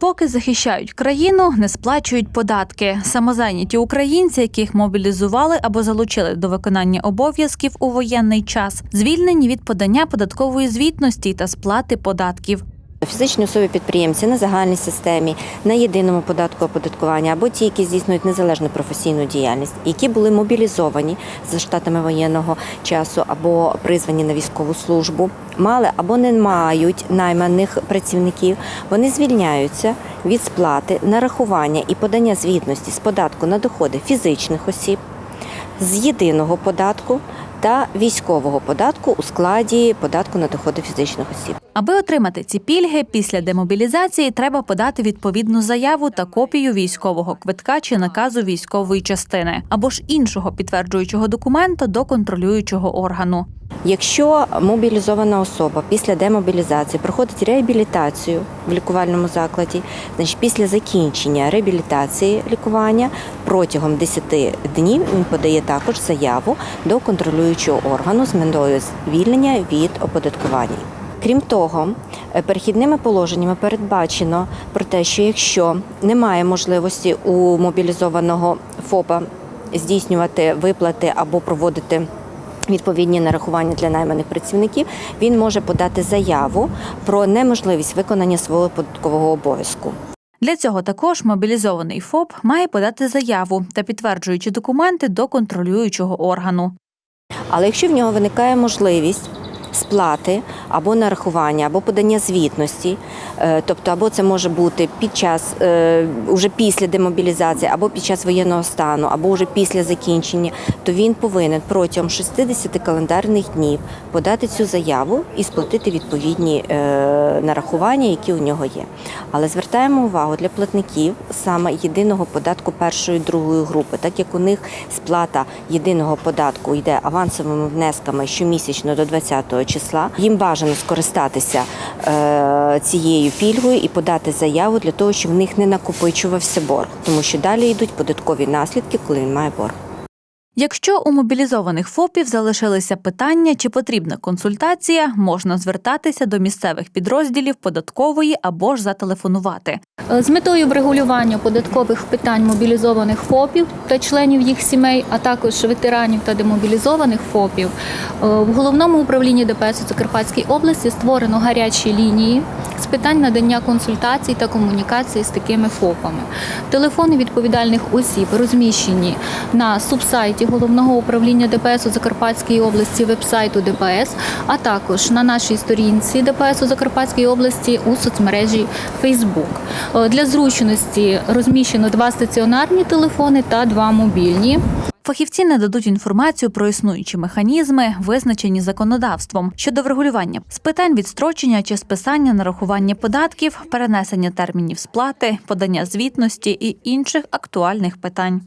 Поки захищають країну, не сплачують податки. Самозайняті українці, яких мобілізували або залучили до виконання обов'язків у воєнний час, звільнені від подання податкової звітності та сплати податків. Фізичні особи підприємці на загальній системі, на єдиному податку оподаткування або ті, які здійснюють незалежну професійну діяльність, які були мобілізовані за штатами воєнного часу або призвані на військову службу, мали або не мають найманих працівників, вони звільняються від сплати, нарахування і подання звітності з податку на доходи фізичних осіб, з єдиного податку та військового податку у складі податку на доходи фізичних осіб. Аби отримати ці пільги після демобілізації, треба подати відповідну заяву та копію військового квитка чи наказу військової частини або ж іншого підтверджуючого документа до контролюючого органу. Якщо мобілізована особа після демобілізації проходить реабілітацію в лікувальному закладі, значить після закінчення реабілітації лікування протягом 10 днів він подає також заяву до контролюючого органу з метою звільнення від оподаткування. Крім того, е, перехідними положеннями передбачено про те, що якщо немає можливості у мобілізованого ФОПа здійснювати виплати або проводити відповідні нарахування для найманих працівників, він може подати заяву про неможливість виконання свого податкового обов'язку. Для цього також мобілізований ФОП має подати заяву та підтверджуючі документи до контролюючого органу. Але якщо в нього виникає можливість сплати або нарахування, або подання звітності, е, тобто або це може бути під час е, уже після демобілізації, або під час воєнного стану, або вже після закінчення, то він повинен протягом 60 календарних днів подати цю заяву і сплатити відповідні е, нарахування, які у нього є. Але звертаємо увагу для платників саме єдиного податку першої другої групи, так як у них сплата єдиного податку йде авансовими внесками щомісячно до 20 числа. Їм бажано скористатися е, цією пільгою і подати заяву для того, щоб в них не накопичувався борг, тому що далі йдуть податкові наслідки, коли він має борг. Якщо у мобілізованих ФОПів залишилися питання, чи потрібна консультація, можна звертатися до місцевих підрозділів податкової або ж зателефонувати. З метою врегулювання податкових питань мобілізованих ФОПів та членів їх сімей, а також ветеранів та демобілізованих ФОПів, е, в головному управлінні ДПС у Закарпатській області створено гарячі лінії з питань надання консультацій та комунікації з такими ФОПами. Телефони відповідальних осіб розміщені на субсайті головного управління ДПС у Закарпатській області, вебсайту ДПС, а також на нашій сторінці ДПС у Закарпатській області у соцмережі Facebook. Е, Для зручності розміщено два стаціонарні телефони та два мобільні. Фахівці нададуть інформацію про існуючі механізми, визначені законодавством щодо врегулювання з питань відстрочення чи списання нарахування податків, перенесення термінів сплати, подання звітності і інших актуальних питань.